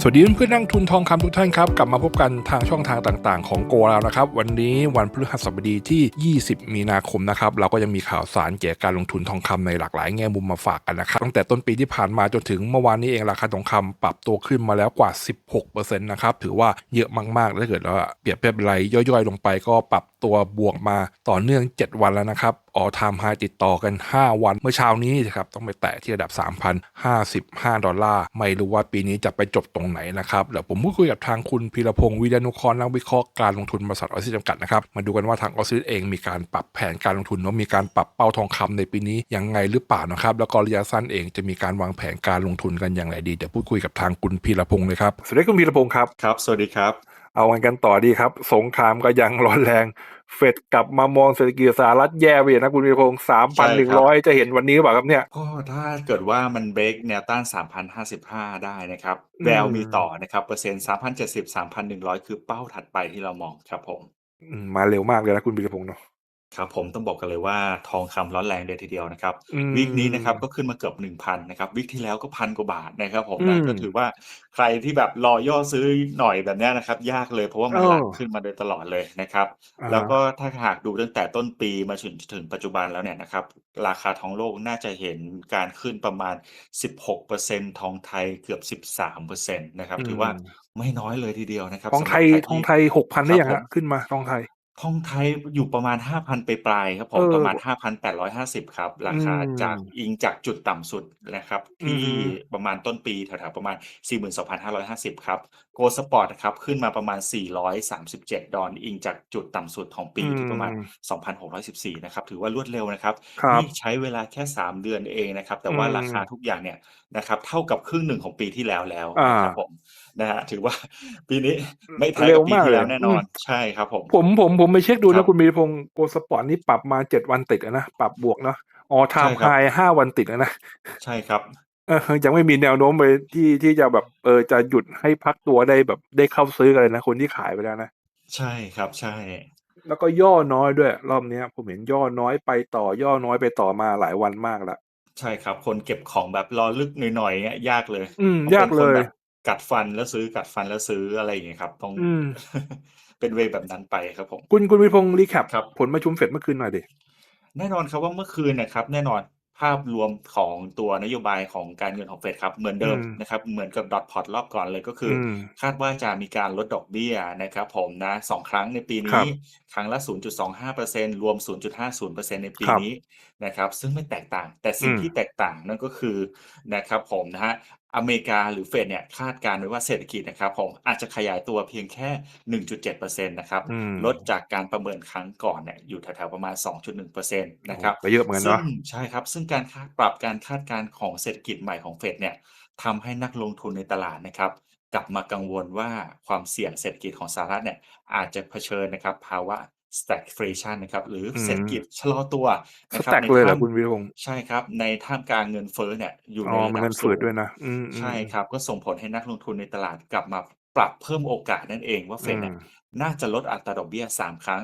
สวัสดีเพื่อนๆนักทุนทองคำทุกท่านครับ กลับมาพบกันทางช่องทางต่างๆ ของโกแล้วนะครับ วันนี้วันพฤหัสบดีที่ 20 มีนาคมนะครับ เราก็ยังมีข่าวสารเกี่ยวกับการลงทุนทองคำในหลากหลายแง่มุมมาฝากกันนะครับ ตั้งแต่ต้นปีที่ผ่านมาจนถึงเมื่อวานนี้เองราคาทองคำปรับตัวขึ้นมาแล้วกว่า 16%นะครับ ถือว่าเยอะมากๆถ้าเกิดเราเปรียบเทียบรายย่อยๆ ลงไปก็ปรับตัวบวกมาต่อเนื่อง 7 วันแล้วนะครับออทามไฮติดต่อกัน 5 วัน เมื่อเช้านี้นะครับต้องไปแตะที่ระดับ 3,055 ดอลลาร์ ไม่รู้ว่าปีนี้จะไปจบตรงไหนนะครับเดี๋ยวผมพูดคุยกับทางคุณพีรพงศ์วิดานุเคราะห์นักวิเคราะห์การลงทุนบริษัทออสซิสจำกัดนะครับมาดูกันว่าทางออสซิสเองมีการปรับแผนการลงทุนว่ามีการปรับเป้าทองคำในปีนี้ยังไงหรือเปล่านะครับแล้วก็ระยะสั้นเองจะมีการวางแผนการลงทุนกันอย่างไรดีเดี๋ยวพูดคุยกับทางคุณพีรพงศ์เลยครับสวัสดีคุณพีรพงศ์ครับครับ สวัสดีครับ เอากันกันต่อดีครับ สงครามก็ยังร้อนแรง เฟดกลับมามองเศรษฐกิจสหรัฐแย่ไปอีกนะคุณวีรพงศ์สามพันหนึ่งร้อยจะเห็นวันนี้หรือเปล่าครับเนี่ย ก็ถ้าเกิดว่ามันเบรกแนวต้าน3,055ได้นะครับอืมแววมีต่อนะครับ เปอร์เซ็นต์3,070 3,100คือเป้าถัดไปที่เรามองครับผมอืมมาเร็วมากเลยนะคุณวีรพงศ์เนาะ ครับผมต้องบอกกันเลยว่า ทองคำร้อนแรงเลยทีเดียวนะครับ อืมวิกนี้นะครับก็ขึ้นมาเกือบ 1,000 นะครับวิกที่แล้วก็พันกว่าบาทนะครับผมอืนะมก็ถือว่าใครที่แบบรอย่อซื้อหน่อยแบบเนี้ยนะครับ ยากเลย เพราะว่ามันเออหลักขึ้นมาโดยตลอดเลยนะครับอ่าแล้วก็ถ้าหากดูตั้งแต่ต้นปีมาถึงถึงปัจจุบันแล้วเนี่ยนะครับ ราคาทองโลกน่าจะเห็นการขึ้นประมาณ 16%ทองไทยเกือบ 13%นะครับถือว่าไม่น้อยเลยทีเดียวนะครับทองไทยสำหรับใครทองไทยหกพันได้ยังครัฮะบผมขึ้นมาทองไทย ทองไทยอยู่ประมาณ 5,000 ไปปลายๆครับผมเออประมาณ5,850 ครับ ราคาอืมจากอิงจากจุดต่ำสุดนะครับที่อือฮึ ประมาณต้นปีแถว ๆ ประมาณ 42,550 ครับโกลสปอร์ตครับ ขึ้นมาประมาณ 437 ดอล อิงจากจุดต่ำสุดของปีที่ประมาณ2,614 นะครับ ถือว่ารวดเร็วนะครับ ครับนี่ใช้เวลาแค่ 3 เดือนเองนะครับ แต่ว่าอืมราคาทุกอย่างเนี่ยนะครับ เท่ากับครึ่งหนึ่งของปีที่แล้วแล้วอ่านะครับผม นะฮะถือว่าปีนี้ไม่แพ้เร็กัวบปีมากที่เลยแล้วแน่นอนอืมใช่ครับ ผม ผมผมผมไปเช็คดูครันะบคุณวีรพงศ์โกลสปอร์ตนี่ปรับมาเจ็ดวันติดแล้วนะปรับบวกเนาะออทามใช่ไฮครับห้าวันติดแล้วนะใช่ครับเออยังไม่มีแนวโน้มไปที่ที่จะแบบเออจะหยุดให้พักตัวได้แบบได้เข้าซื้อกันเลยนะคนที่ขายไปแล้วนะ ใช่ครับใช่ แล้วก็ย่อน้อยด้วย รอบเนี้ย ผมเห็นย่อน้อยไปต่อย่อน้อยไปต่อมาหลายวันมากแล้วใช่ครับ คนเก็บของแบบรอลึกหน่อยๆเงี้ยยากเลย อืมต้องยากเป็นเลคนยแบบ กัดฟันแล้วซื้อ กัดฟันแล้วซื้ออะไรอย่างเงี้ยครับ ต้องอืม เป็นเวย์แบบนั้นไปครับผม คุณคุณวีรพงศ์รีแคปครับ ผลประชุมเฟดเมื่อคืนหน่อยดิ แน่นอนครับว่าเมื่อคืนนะครับ แน่นอนภาพรวมของตัวนโยบายของการเงินของเฟดครับ เหมือนเดิมอืม นะครับ เหมือนกับดอทพอตรอบก่อนเลยก็คืออ ม คาดว่าจะมีการลดดอกเบี้ยนะครับผมนะสองครั้งในปีครันี้ บครั้งละ 0.25%รวม 0.50%ในปีครับ นี้ นะครับ ซึ่งไม่แตกต่าง แต่สิ่งอืมที่แตกต่างนั่นก็คือนะครับผมนะฮะอเมริกาหรือเฟดเนี่ยคาดการณ์ไว้ว่าเศรษฐกิจนะครับผมอาจจะขยายตัวเพียงแค่ 1.7%นะครับอืมลดจากการประเมินครั้งก่อนเนี่ยอยู่แถวๆประมาณ 2.1%นะครับโอ้ก็เยอะเหมือนกันซึ่เนาะงใช่ครับ ซึ่งการคาดปรับการคาดการณ์ของเศรษฐกิจใหม่ของเฟดเนี่ยทำให้นักลงทุนในตลาดนะครับกลับมากังวลว่าความเสี่ยงเศรษฐกิจของสหรัฐเนี่ยอาจจะเผชิญนะครับภาวะ stagflation นะครับ หรืออมเศรษฐกิจชะลอตัวสนะครับแต็กในเลยเหรอท่ามคุณวีรพงศ์ใช่ครับ ในท่ามกลางเงินเฟ้อเนี่ยอยู่อ๋ในอระมันดัเงิบนฝืสูดงด้วยนะอืมอืมใช่ครับ ก็ส่งผลให้นักลงทุนในตลาดกลับมาปรับเพิ่มโอกาสนั่นเองว่าเฟอืดมเนี่ยน่าจะลดอัตราดอกเบี้ยสามครั้ง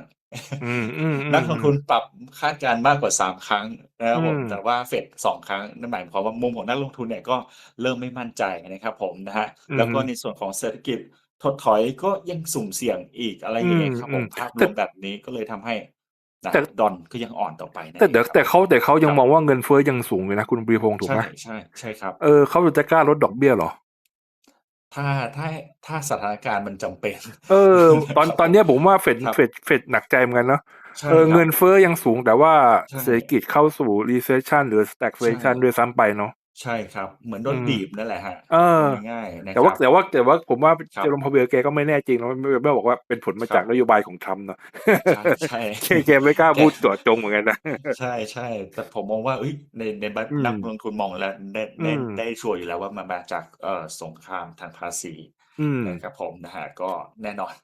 อืมอืมอืมนักลงทุนปรับคาดการณ์มากกว่า3ครั้งนะครับผมอืมแต่ว่าเฟดสองครั้งนั่นหมายความว่ามุมของนักลงทุนเนี่ยก็เริ่มไม่มั่นใจนะครับผมนะฮะอืมแล้วก็ในส่วนของเศรษฐกิจ ถดถอยก็ยังสุ่มเสี่ยงอีกอะไรอย่างเงี้ยครับผมอืมภาพรแต่วมแบบนี้ก็เลยทำให้นะแต่ดอนก็ยังอ่อนต่อไปนั่นแต่เองเดี๋ยวครับแต่เขาแต่เขายังครับมองว่าเงินเฟ้อยังสูงเลยนะคุณวีรพงศ์ถูกใช่ไหมใช่ใช่ครับเออเขาจะกล้าลดดอกเบี้ยเหรอ ถ้าถ้าถ้าสถานการณ์มันจำเป็น เออ ตอนครับตอนเนี้ยผมว่าเฟดครับเฟดเฟดหนักใจเหมือนกันเนาะใช่เออครับเงินเฟ้อยังสูงแต่ว่าใช่เศรษฐกิจเข้าสู่ recession หรือ stagflation ใช่ด้วยซ้ำไปเนาะ ใช่ครับ เหมือนโดนอืม บีบนั่นแหละฮะ เออพูดง่ายๆนะคแต่ว่ารับ แต่ว่าแต่ว่าผมว่าครับเจอร์มพาเวลแกก็ไม่แน่จริงแล้วไม่ไม่บอกว่าเป็นผลมาครับจากนโยบายของทรัมป์เนาะ ใช่ใช่ แกแกไม่กล้าพูดตัวจงเหมือนกันนะ ใช่ใช่ แต่ผมมองว่าเอ้ยในในบัตอืมนักลงทุนมองแล้วได้ได้อืมได้ชัวร์อยู่แล้วว่ามันมาจากเอ่อสงครามทางภาษีอืม นะครับผมนะฮะก็แน่นอน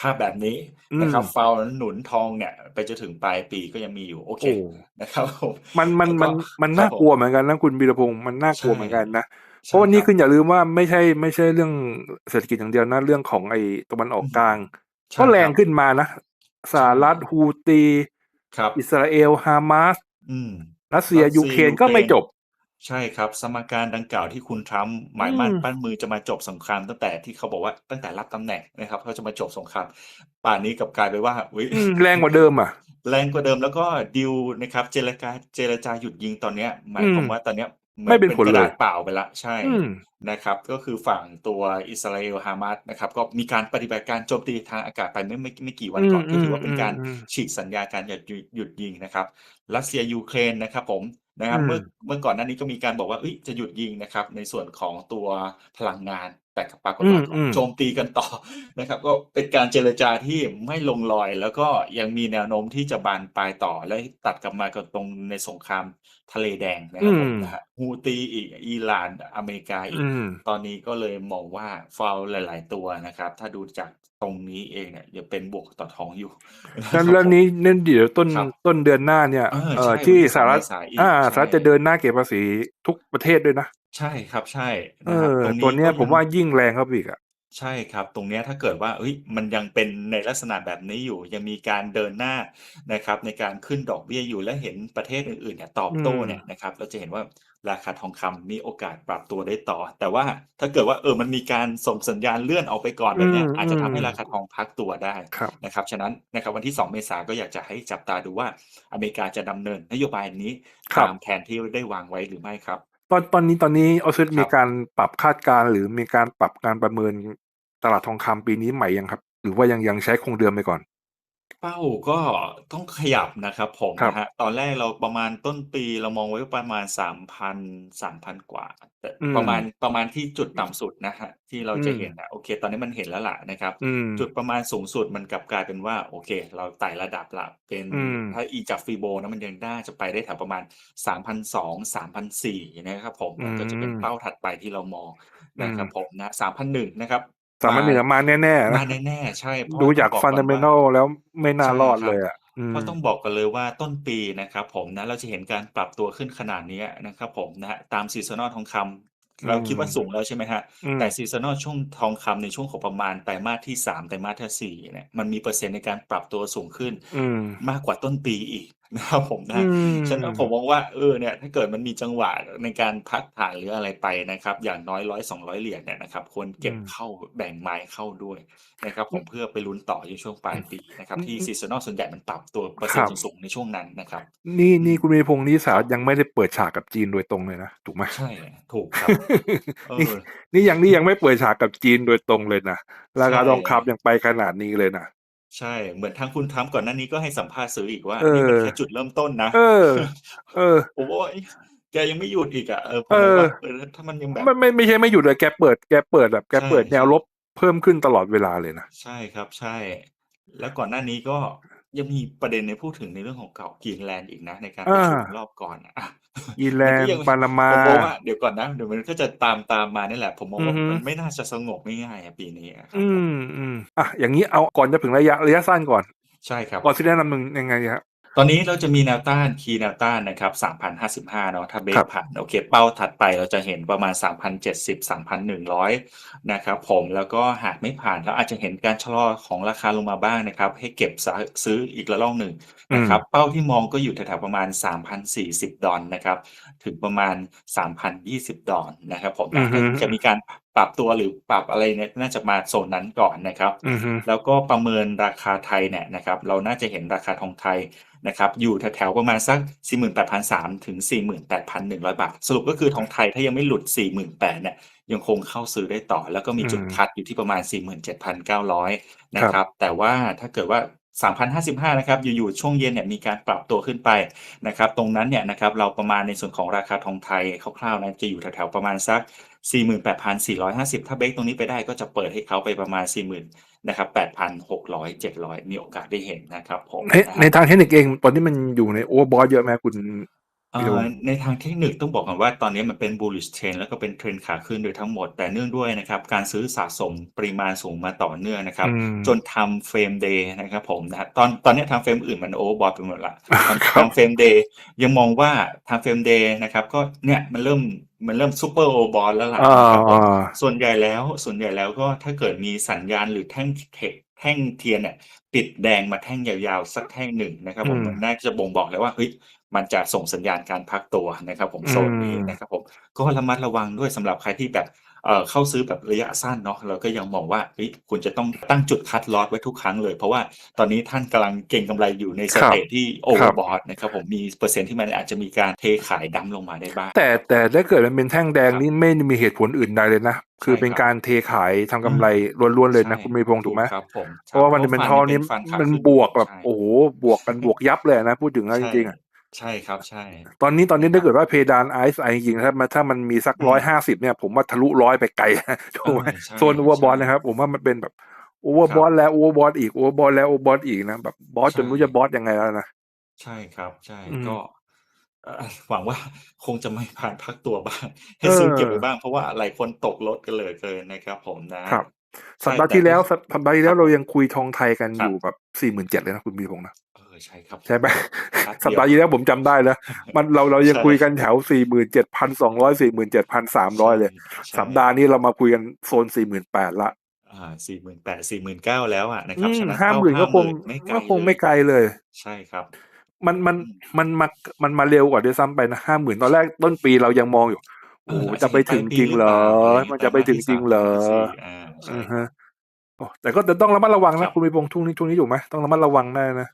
ภาพแบบนี้อืมนะครับฟาวหนุนทองเนี่ยไปจนถึงปลายปีก็ยังมีอยู่โอเคโอ้นะครับผมมันมันแล้วก็มันมันครับน่ากลัวเหมือนกันนะคุณบีรพงศ์มันน่ากลัวใช่เหมือนกันนะเพใช่ราะวันนี้รับคุณอย่าลืมว่าไม่ใช่ไม่ใช่เรื่องเศรษฐกิจอย่างเดียวนะเรื่องของไอ้ตะวันออกอืมกลางใช่ก็แรงครับขึ้นมานะสหรัฐฮูตีครับอิสราเอลฮามาสอืมรัสเซียรัสเซียยูเครนยูเครนก็ไม่จบ ใช่ครับ สมการดังกล่าวที่คุณทรัมป์หอืมายมั่นม ปั้นมือจะมาจบสงครามตั้งแต่ที่เขาบอกว่าตั้งแต่รับตำแหน่งนะครับเขาจะมาจบสงคราม ป่านนี้กลับกลายเป็นว่าอุ๊ย อืม แรงกว่าเดิมอะแรงกว่าเดิมแล้วก็ดีลนะครับ เจรกาเจรจาหยุดยิงตอนเนี้ย หมาอืยความมว่าตอนเนี้ยเหมืไม่อนเป็นเป็นผลกระเลดาย ษเปล่าไปแล้วใช่อืม นะครับ ก็คือฝั่งตัวอิสราเอลฮามาสนะครับ ก็มีการปฏิบัติการโจมตีทางอากาศไปไม่ไม่ไม่กี่วัอืนก่มอนก็ถือว่าเป็นการๆๆๆฉีกสัญญาการหยุดหยุดหยุดยิงนะครับรัสเซียยูเครนนะครับผม นะคอืรับเมื่อมเมื่อก่อนหน้านี้ก็มีการบอกว่าเฮ้ยจะหยุดยิงนะครับ ในส่วนของตัวพลังงาน แต่ปรากฏอืว่าก็มโจๆมตีกันต่อนะครับ ก็เป็นการเจรจาที่ไม่ลงรอย แล้วก็ยังมีแนวโน้มที่จะบานปลายต่อและตัดกลับมากับตรงในสงคราม ทะเลแดงนะคอืรับผมมนะครับฮูตีอีกอิหร่านอเมริกาอีอืกมตอนนี้ก็เลยมองว่า Fault หลาย ๆ ตัวนะครับ ถ้าดูจากตรงนี้เองเนี่ยยังเป็นบวกต่อทองอยู่นะแล้วครัแล้บวผมนี้นั่นเดี๋ยวต้นครับต้นเดือนหน้าเนี่ยเออเอ่ใชอ่ที่วันที่สห2รัเมฐษายนอีอากใชสห่รัฐจะเดินหน้าเก็บภาษีทุกประเทศด้วยนะ ใช่ครับใช่เอนะครับอตรงตันี้วเนี้ก็ยผยัมงว่ายิ่งแรงเข้าไปอีกอะ ใช่ครับ ตรงเนี้ยถ้าเกิดว่า เฮ้ย มันยังเป็นในลักษณะแบบนี้อยู่ ยังมีการเดินหน้านะครับ ในการขึ้นดอกเบี้ยอยู่ และเห็นประเทศอื่น ๆ เนี่ยตอบอืโต้มเนี่ยนะครับ เราจะเห็นว่าราคาทองคำมีโอกาสปรับตัวได้ต่อ แต่ว่าถ้าเกิดว่า เออ มันมีการส่งสัญญาณเลื่อนออกไปก่อนอืแบบเนี้ยมอาจจะทำให้ราคาทองพักตัวได้ครับ นะครับ ฉะนั้นนะครับวันที่ 2 เมษายนก็อยากจะให้จับตาดูว่า อเมริกาจะดำเนินนโยบายนี้ครัตาบ มแผนที่ได้วางไว้หรือไม่ครับ ตอนตอนนี้ตอนนี้ Osiris คมีรับ การปรับคาดการณ์ หรือมีการปรับการประเมิน ตลาดทองคำปีนี้ใหม่ยังครับ หรือว่ายังยังใช้คงเดิมไปก่อน?เป้าก็ต้องขยับนะครับผมครับ นะครับตอนแรกเราประมาณต้นปีเรามองไว้ประมาณ3,000 3,000กว่า แต่อืประมาณมประมาณที่จุดต่ำสุดนะครับที่เราอืจะเห็นมอะโอเค ตอนนี้มันเห็นแล้วล่ะนะครับ อืม จุดประมาณสูงสุดมันกลับกลายเป็นว่า โอเค เราไต่ระดับแล้วเป็นอืม ถ้าอิงจาก Fibo นะมันยังน่าจะไปได้แถวประมาณ3,200 3,400นะครับผมอืมันก็จะเป็นเป้ามถัดไปที่เรามองอืนะครับมผมนะ3,100นะครับ สามมาพันหนึ่งอะมาแน่ๆมานะแน่ๆใช่เพราะดูว่าต้จาองกบอกก่อนว่า Fundamental แล้วไม่น่าใช่รอดคเลรับยอะอืเพมราะต้องบอกก่อนเลยว่าต้นปีนะครับผมนะเราจะเห็นการปรับตัวขึ้นขนาดเนี้ยนะครับผมนะตาม Seasonal ทองคำอืเราคิดมว่าสูงแล้วใช่ไหมครับอืแต่ม Seasonal ช่วงทองคำในช่วงของประมาณไตรมาสที่3ไตรมาสทีสี่4เนี่ยมันมีเปอร์เซ็นต์ในการปรับตัวสูงขึ้นอืมมากกว่าต้นปีอีก นะครับผมอืนะฉะนั้นผมมมองว่าเออเนี่ยถ้าเกิดมันมีจังหวะในการพักฐานหรืออะไรไปนะครับ อย่างน้อย100-200เหรียญเนี่ยนะครับควรอืเก็บมเข้าแบ่งไม้เข้าด้วยนะครับอผมเพื่อไปลุ้นต่อในช่วงปลายปีนะครับอืที่อ Seasonal ส่วนใหญ่มันปรับตัวเปอร์คเซ็นรัต์บสูงๆในช่วงนั้นนะครับ นี่อืนี่มคุณวีรพงษ์นี่สหครัรัฐบยังไม่ได้เปิดฉากกับจีนโดยตรงเลยนะถูกไหม?ใช่ถูกครับเอนี่อนี่ยังนี่ยังไม่เปิดฉากกับจีนโดยตรงเลยนะราใช่คาทองคำยังไปขนาดนี้เลยนะ ใช่ เหมือนทางคุณทรัมป์ก่อนหน้านี้ก็ให้สัมภาษณ์สื่ออีกว่าเอนี่มันอแค่จุดเริ่มต้นนะ เออ เออ ผมว่าเอ๊ะแกยังไม่หยุดอีกอะเออผเอมมองอว่าเออถ้ามันยังแบบ ไม่ไม่ไม่ใช่ไม่หยุดเลยแกเปิดแกเปิดแบบแกใช่เปิดแนวรบๆเพิ่มขึ้นตลอดเวลาเลยนะ ใช่ครับ ใช่ แล้วก่อนหน้านี้ก็ ยังมีประเด็นในพูดถึงในเรื่องของเกาะกรีนแลนด์อีกนะ ในการอประชุมารอบก่อนอะอะกรีนแลมันก็นด์ยังปานามาผมมองว่าเดี๋ยวก่อนนะเดี๋ยวมันก็จะตามตามมานี่แหละ ผมมองอือว่าฮึมันไม่น่าจะสงบง่ายๆอะปีนี้อะครัอืบผมมอืมอะอย่างงี้เอาก่อนจะถึงระยะระยะสั้นก่อนใช่ครับ Osiris แนะนำมึงยังไงครับ? ตอนนี้เราจะมีแนวต้านคีย์แนวต้านนะครับ3,055 เนาะถ้าเบรครกับผ่านโอเค เป้าถัดไปเราจะเห็นประมาณ 3,070 3,100 นะครับผมแล้วก็หากไม่ผ่านเราอาจจะเห็นการชะลอของราคาลงมาบ้างนะครับ ให้เก็บซะซื้ออีกระลอกหนึ่งอืนะมครับ เป้าที่มองก็อยู่แถวๆประมาณ 3,040 ดอลนะครับ ถึงประมาณ 3,020 ดอลนะครับผมอืนะอก็ฮึจะมีการปรับตัวหรือปรับอะไรเนี่ยน่าจะมาโซนนั้นก่อนนะครับอือฮึแล้วก็ประเมินราคาไทยเนี่ยนะครับ เราน่าจะเห็นราคาทองไทยนะครับ อยู่แถวๆประมาณสัก 48,300 ถึง 48,100 บาท สรุปก็คือทองไทยถ้ายังไม่หลุด 48,000เนี่ยยังคงเข้าซื้อได้ต่อ แล้วก็มีอืจุดมคัดอยู่ที่ประมาณ 47,900 นะครับครับ แต่ว่าถ้าเกิดว่า3,055 นะครับ อยู่ ๆ ช่วงเย็นเนี่ยมีการปรับตัวขึ้นไปนะครับ ตรงนั้นเนี่ยนะครับ เราประมาณในส่วนของราคาทองไทยคร่าวๆนะจะอยู่แถวๆประมาณสัก 48,450 ถ้าเบรกตรงนี้ไปได้ก็จะเปิดให้เขาไปประมาณ 40,000นะครับ8,600 700 มีโอกาสได้เห็นนะครับผมในนะคในรับทางเทคนิคเองตอนนี้มันอยู่ใน Overbought เยอะไหมคุณเอ่วีรพองษ์?ในทางเทคนิคต้องบอกก่อนว่าตอนนี้มันเป็น bullish trend แล้วก็เป็นเทรนด์ขาขึ้นโดยทั้งหมดแต่เนื่องด้วยนะครับการซื้อสะสมปริมาณสูงมาต่อเนื่องนะครัอืบมจน time frame day นะครับผมนะตอนตอนเนี้ย time frame อื่นมัน overbought ไปหมดแล้ว time ครั time บ frame day ยังมองว่า time frame day นะครับก็เนี่ยมันเริ่ม มันเริ่ม super overbought แล้วล่ะอานะครับผมๆส่วนใหญ่แล้วส่วนใหญ่แล้วก็ถ้าเกิดมีสัญญาณหรือแท่งเทแท่งเทียนเนี่ยติดแดงมาแท่งยาวๆ สักแท่งหนึ่งนะครับอืผมมมันน่าจะบ่งบอกแล้วว่าเฮ้ยมันจะส่งสัญญาณการพักตัวนะครับ ผมอืโซนนี้มนะครับผมก็ระมัดระวังด้วยสำหรับใครที่แบบ เอ่อเข้าซื้อแบบระยะสั้นเนาะเราก็ยังมองว่าเฮ้ยคุณจะต้องตั้งจุดคัดลอสไว้ทุกครั้งเลย เพราะว่าตอนนี้ท่านกำลังเก็งกำไรอยู่ในสครับเตจที่โอคเวอรับร์บอทนะครับผมมีเปอร์เซ็นต์ที่มันอาจจะมีการเทขายดั้มลงมาได้บ้าง แต่แต่ถ้าเกิดมันเป็นแท่งแดงครับนี่ไม่มีเหตุผลอื่นใดเลยนะ คือใช่เป็นครับการเทขายทำอืกำมไรล้วนๆเลยนะใช่คุณมีพงษ์ถูกไหมครับผมเพราะว่าเพวันราะเดเมนฟันทัลนี่นี่เป็นฟันขามันขึ้นบวกแบบใช่โอ้โหบวกกันบวกยับเลยนะพูดถึงนะจใช่ริงๆอะ ใช่ครับใช่ ตอนนี้ตอนนี้นะคถ้ารับเกิดว่าเพดานไอซ์ไอจริงๆถ้ามันถ้ามันมีสักอืร้อยมห้าสิบเนี่ย ผมว่าทะลุร้อยไปไกลถูเอกไหมอใช่โซนโอเวอร์บอใช่ลนะครับ ผมว่ามันเป็นแบบโอเวอร์ครับอลแล้วโอเวอร์บอลอีกโอเวอร์บอลแล้วโอเวอร์บอลอีกนะแบบบอสจใช่นไม่รู้จะบอสยังไงแล้วนะใช่ครับใช่อืมก็เอ่อหวังว่าคงจะไม่ผ่านพักตัวบ้างเอให้ซื้อเก็บอไว้บ้างเพราะว่าหลายคนตกรถกันเหลือเกินนะครับ ผมนะครับสัใช่ปดาห์แต่ที่แล้วก็สัปสัปดาห์ที่คแล้รัวบเรายังคุยทองไทยกันคอรับยู่แบบสี่หมื่นเจ็ดเลยนะคุณมีพงษ์นะเออ ใช่ครับผใช่มไหมนัดสัปเดียดาวห์ที่แล้วผมจำได้แล้ว มันเราเรายังใช่คุยกันแถวสี่หมื่นเจ็ดพันสองร้อยสี่หมื่นเจ็ดพันสามร้ใช่อยเลยใช่สัปดาห์นี้เรามาคุยกันโซนสี่หมื่นแปดละอ่าสี่หมื่นแปดสี่หมื่นเก้าแล้วอะนะคอืรับมฉะนั้นห้าเข้าหมื่นห้าก็คงหมื่นไม่ไกลก็คงเลไม่ยไกลเลย ใช่ครับ มันมันอืมมันมามันมาเร็วกว่าด้วยซ้ำไปนะห้าหมื่นตอนแรกต้นปีเรายังมองอยู่เอโอ้อโหอาจจะจะไปเห็นปถึลายงปีจริงหรือเหรเปอล่าอะไรอย่างมันไตรจะไปมาสถึงที่จริสางมเหรไตรอมาสสี่อ่าอืใช่อฮะโอ้แต่ก็จะต้องระมัดระวังคนะรับคุณมีพงษ์ช่วงนี้ช่วงนี้อยู่ไหมต้องระมัดระวังได้นะ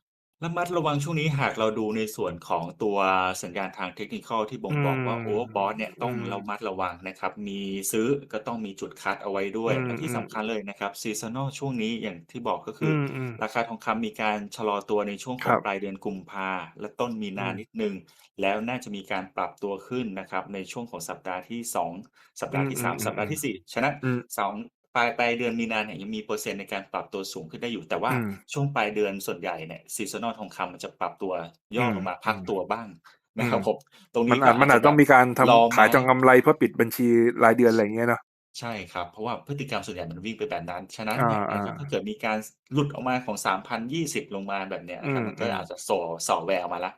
ระมัดระวังช่วงนี้หากเราดูในส่วนของตัวสัญญาณทางเทคนิคอลที่บ่อืงบอกมว่าโอเวอร์บอทเนี่ยอืต้องม ระมัดระวังนะครับ มีซื้อก็ต้องมีจุดคัดเอาไว้ด้วอืย มและที่อืมสำคัญเลยนะครับซีซันอลช่วงนี้อย่างที่บอกก็คือือ มอืมราคาทองคำมีการชะลอตัวในช่วงคของรับ ปลายเดือนกุมภาและต้นมีอืนาม นิดหนึ่งแล้วน่าจะมีการปรับตัวขึ้นนะครับในช่วงของสัปดาห์ที่ 2 สัปอืดาห์มที่ อืม3 อืสัมปดาอืห์มที่ 4 ฉะนั้นอืมสอง ปลายปลายเดือนมีนาเนี่ยยังมีเปอร์เซ็นต์ในการปรับตัวสูงขึ้นได้อยู่ แต่ว่าอืม ช่วงปลายเดือนส่วนใหญ่เนี่ยซีซันอลทองคำมันจะปรับตัวย่อือมลงมาอืพักมตัวบ้างอืนะคมรับผมตรงมันี้นก็อาจมัอานจอาจะจแบต้อบงมีการทำรอขายไม้ทำกำไรเพื่อปิดบัญชีรายเดือนอะไรอย่างเงี้ยเนาะ ใช่ครับ เพราะว่าพฤติกรรมส่วนใหญ่มันวิ่งไปแบบนั้น ฉะนั้นอาเนี่ยอ่านะครับถ้าเกิดมีการหลุดออกมาของ 3,020 ลงมาแบบเนี้ยอืนะครับมมันก็อืม อาจจะส่อส่อแววมาแล้ว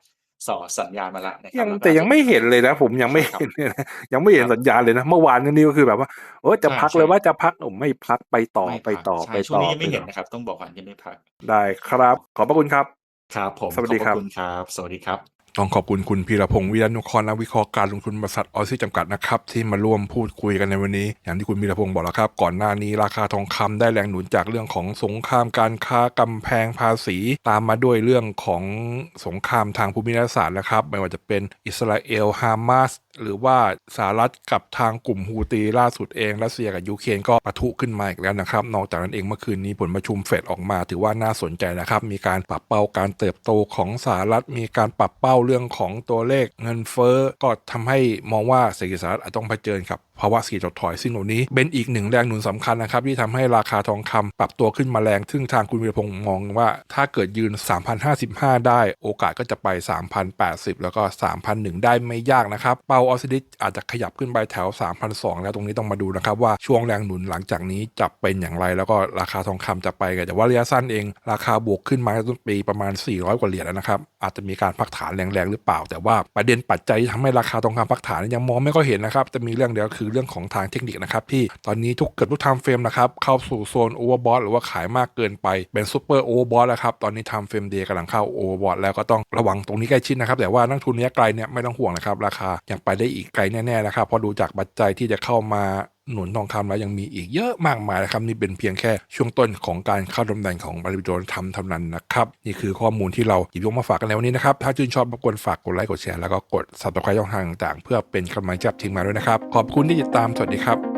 ส่อสัญญาณมาแล้วนะครัยับงแล้วก็แต่อาจยัจะงไม่เห็นเลยนะ ผมยังไม่ใช่ครับเห็นเลยนะยังไม่คเห็นรับสัญญาณเลยนะ เมื่อวานนี่ก็คือแบบว่าโอ้จะใช่พักใช่เลยว่าจะพักโอ้ไม่พักไปต่อไม่ไปพักต่อใช่ไปช่วงต่อนี้ยังไปไม่เห็ต่นอนะครับ ต้องบอกก่อนยังไม่พัก ได้ครับ ขอบพระคุณครับ ครับ ผมสวัสขอดีบพครัระบคุณครับ สวัสดีครับ ต้องขอบคุณคุณพีรพงศ์วิรันุครนักวิเคราะห์การลงทุนบริษัทออซี่จำกัดนะครับที่มาร่วมพูดคุยกันในวันนี้ อย่างที่คุณพีรพงศ์บอกแล้วครับ ก่อนหน้านี้ราคาทองคำได้แรงหนุนจากเรื่องของสงครามการค้ากำแพงภาษี ตามมาด้วยเรื่องของสงครามทางภูมิรัฐศาสตร์นะครับไม่ว่าจะเป็นอิสราเอลฮามาส หรือว่าสหรัฐกับทางกลุ่มฮูตีล่าสุดเองรัสเซียกับยูเครนก็ปะทุขึ้นมาอีกแล้วนะครับ นอกจากนั้นเองเมื่อคืนนี้ผลประชุมเฟดออกมา ถือว่าน่าสนใจนะครับ มีการปรับเป้าการเติบโตของสหรัฐ มีการปรับเป้าเรื่องของตัวเลขเงินเฟ้อก็ทำให้มองว่าเศรษฐกิจสหรัฐอาจต้องเผชิญกับ ภาวะเศรษฐกิจถดถอยซึ่งตรงนี้เป็นอีกหนึ่งแรงหนุนสำคัญนะครับที่ทำให้ราคาทองคำปรับตัวขึ้นมาแรง ซึ่งทางคุณวีรพงศ์มองว่า ถ้าเกิดยืน 3,055 ได้โอกาสก็จะไป 3,080 แล้วก็ 3,001 ได้ไม่ยากนะครับ เป้าออสซิลิสอาจจะขยับขึ้นไปแถว 3,002 แล้วตรงนี้ต้องมาดูนะครับว่าช่วงแรงหนุนหลังจากนี้จะเป็นอย่างไร แล้วก็ราคาทองคำจะไปกันแต่ว่าระยะสั้นเอง ราคาบวกขึ้นมาต้นปีประมาณ 400 กว่าเหรียญแล้วนะครับอาจจะมีการพักฐานแรงๆหรือเปล่า แต่ว่าประเด็นปัจจัยที่ทำให้ราคาทองคำพักฐานยังมองไม่ก็เห็นนะครับจะมีเรื่องเดียวคือเรื่องของทางเทคนิคนะครับที่ตอนนี้ทุกเกือบทุกไทม์เฟรมนะครับเข้าสู่โซนโอเวอร์บอทหรือว่าขายมากเกินไปเป็นซูเปอร์โอเวอร์บอทแล้วครับตอนนี้ไทม์เฟรมเดย์กำลังเข้าโอเวอร์บอทแล้วก็ต้องระวังตรงนี้ใกล้ชิดนะครับแต่ว่านักทุนระยะไกลเนี่ยไม่ต้องห่วงนะครับราคายังไปได้อีกไกลแน่ๆนะครับเพราะดูจากปัจจัยที่จะเข้ามา หนุนทองคำแล้วยังมีอีกเยอะมากมายนะครับนี่เป็นเพียงแค่ช่วงต้นของการเข้าดำแหน่งของบริโดนทำเท่านั้นนะครับนี่คือข้อมูลที่เราหยิบยกมาฝากกันในวันนี้นะครับถ้าชื่นชอบรบกวนฝากกดไลค์กดแชร์แล้วก็กด subscribe ช่องทางต่างๆ เพื่อเป็นกำลังใจให้กับทีมงานด้วยนะครับขอบคุณที่ติดตามสวัสดีครับ